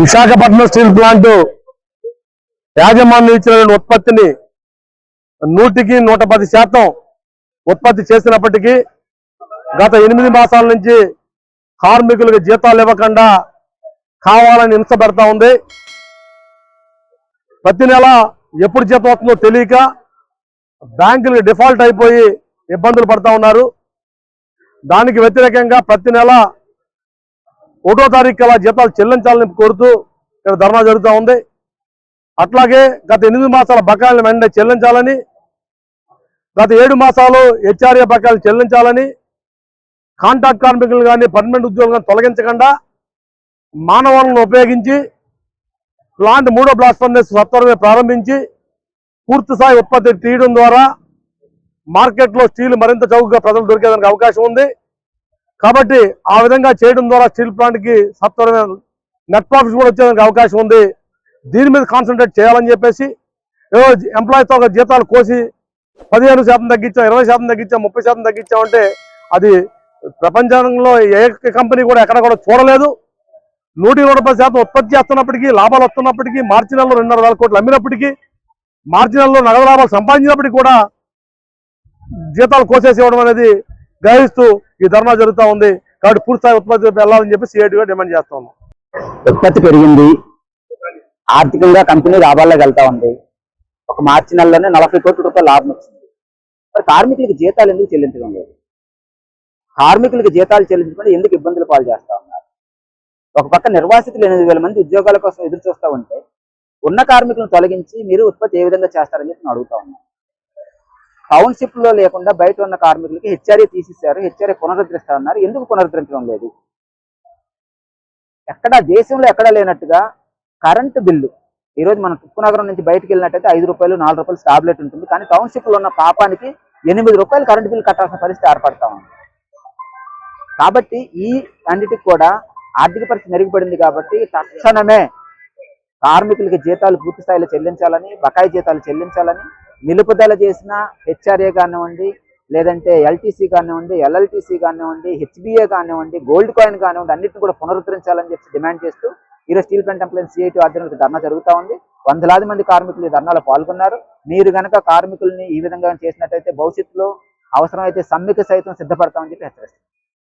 Visakhapatnam steel plant యాజమాన్యం ఇచ్చిన ఉత్పత్తిని నూటికి నూట పది శాతం ఉత్పత్తి చేసినప్పటికీ గత ఎనిమిది మాసాల నుంచి కార్మికులకు జీతాలు ఇవ్వకుండా కావాలని హింస పెడతా ఉంది. ప్రతి నెల ఎప్పుడు జీతం వస్తుందో తెలియక బ్యాంకులకు డిఫాల్ట్ అయిపోయి ఇబ్బందులు పడతా ఉన్నారు. దానికి వ్యతిరేకంగా ప్రతి నెల ఒకటో తారీఖు కల్లా జీతాలు చెల్లించాలని కోరుతూ ఇక్కడ ధర్నా జరుగుతూ ఉంది. అట్లాగే గత ఎనిమిది మాసాల బకాయిలను వెంటనే చెల్లించాలని గత ఏడు మాసాలు హెచ్ఆర్ఏ బకాయిలు చెల్లించాలని కాంట్రాక్ట్ కార్మికులు కానీ పర్మనెంట్ ఉద్యోగులు కానీ తొలగించకుండా మానవాలను ఉపయోగించి ప్లాంట్ మూడో బ్లాస్ట్ ఫర్నెస్ సత్వరమే ప్రారంభించి పూర్తి స్థాయి ఉత్పత్తి తీయడం ద్వారా మార్కెట్లో స్టీల్ మరింత చౌకగా ప్రజలు దొరికేదానికి అవకాశం ఉంది. కాబట్టి ఆ విధంగా చేయడం ద్వారా స్టీల్ ప్లాంట్కి నెట్ ప్రాఫిట్స్ కూడా వచ్చేదానికి అవకాశం ఉంది. దీని మీద కాన్సన్ట్రేట్ చేయాలని చెప్పేసి ఏదో ఎంప్లాయీస్ ఒక జీతాలు కోసి పదిహేను శాతం తగ్గించాం ఇరవై శాతం తగ్గించాం ముప్పై శాతం తగ్గించామంటే అది ప్రపంచంలో ఏ కంపెనీ కూడా ఎక్కడ కూడా చూడలేదు. నూట పది శాతం ఉత్పత్తి చేస్తున్నప్పటికీ లాభాలు వస్తున్నప్పటికీ మార్చి నెలలో రెండున్నర వేల కోట్లు అమ్మినప్పటికీ మార్చి నెలలో నగదు లాభాలు సంపాదించినప్పటికీ కూడా జీతాలు కోసేసి ఇవ్వడం అనేది గాయిస్తూ ఈ ధర్నా జరుగుతూ ఉంది. కాబట్టి పూర్తిస్థాయి ఉత్పత్తి వెళ్ళాలని చెప్పి సిఐటిగా డిమాండ్ చేస్తా ఉన్నాం. ఉత్పత్తి పెరిగింది. ఆర్థికంగా కంపెనీ లాభాల్లోకి వెళ్తా ఉంది. ఒక మార్చి నెలలోనే నలభై కోట్ల రూపాయల లాభం వచ్చింది. మరి కార్మికులకు జీతాలు ఎందుకు చెల్లించడం లేదు? కార్మికులకు జీతాలు చెల్లించకుండా ఎందుకు ఇబ్బందులు పాలు చేస్తా ఉన్నారు? ఒక పక్క నిర్వాసితులు ఎనిమిది వేల మంది ఉద్యోగాల కోసం ఎదురు చూస్తూ ఉంటే ఉన్న కార్మికులను తొలగించి మీరు ఉత్పత్తి ఏ విధంగా చేస్తారని చెప్పి అడుగుతా ఉన్నాను. టౌన్షిప్లో లేకుండా బయట ఉన్న కార్మికులకి హెచ్ఆర్ఏ తీసిస్తారు హెచ్ఆర్ఏ పునరుద్ధరిస్తా ఉన్నారు ఎందుకు పునరుద్ధరించడం లేదు? ఎక్కడ దేశంలో ఎక్కడ లేనట్టుగా కరెంటు బిల్లు. ఈరోజు మనం తుక్కు నుంచి బయటకు వెళ్ళినట్టయితే ఐదు రూపాయలు నాలుగు రూపాయలు టాబ్లెట్ ఉంటుంది. కానీ టౌన్షిప్లో ఉన్న పాపానికి ఎనిమిది రూపాయలు కరెంటు బిల్లు కట్టాల్సిన పరిస్థితి ఏర్పడతా ఉంది. కాబట్టి ఈ అన్నిటికి కూడా ఆర్థిక పరిస్థితి మెరుగుపడింది కాబట్టి తక్షణమే కార్మికులకి జీతాలు పూర్తి స్థాయిలో చెల్లించాలని బకాయి జీతాలు చెల్లించాలని నిలుపుదల చేసిన హెచ్ఆర్ఏ కానివ్వండి లేదంటే ఎల్టీసీ కానివ్వండి ఎల్ఎల్టీసీ కానివ్వండి హెచ్బిఏ కానివ్వండి గోల్డ్ కాయిన్ కానివ్వండి అన్నింటిని కూడా పునరుద్ధరించాలని చెప్పి డిమాండ్ చేస్తూ ఈరోజు స్టీల్ ప్లాంట్ ఎంప్లాయన్స్ సిఐటి ఆధ్వర్యంలో ధర్నా జరుగుతూ ఉంది. వందలాది మంది కార్మికులు ఈ ధర్నాలో పాల్గొన్నారు. మీరు గనక కార్మికుల్ని ఈ విధంగా చేసినట్టయితే భవిష్యత్తులో అవసరమైతే సమ్మెకు సైతం సిద్ధపడతామని చెప్పి హెచ్చరిస్తారు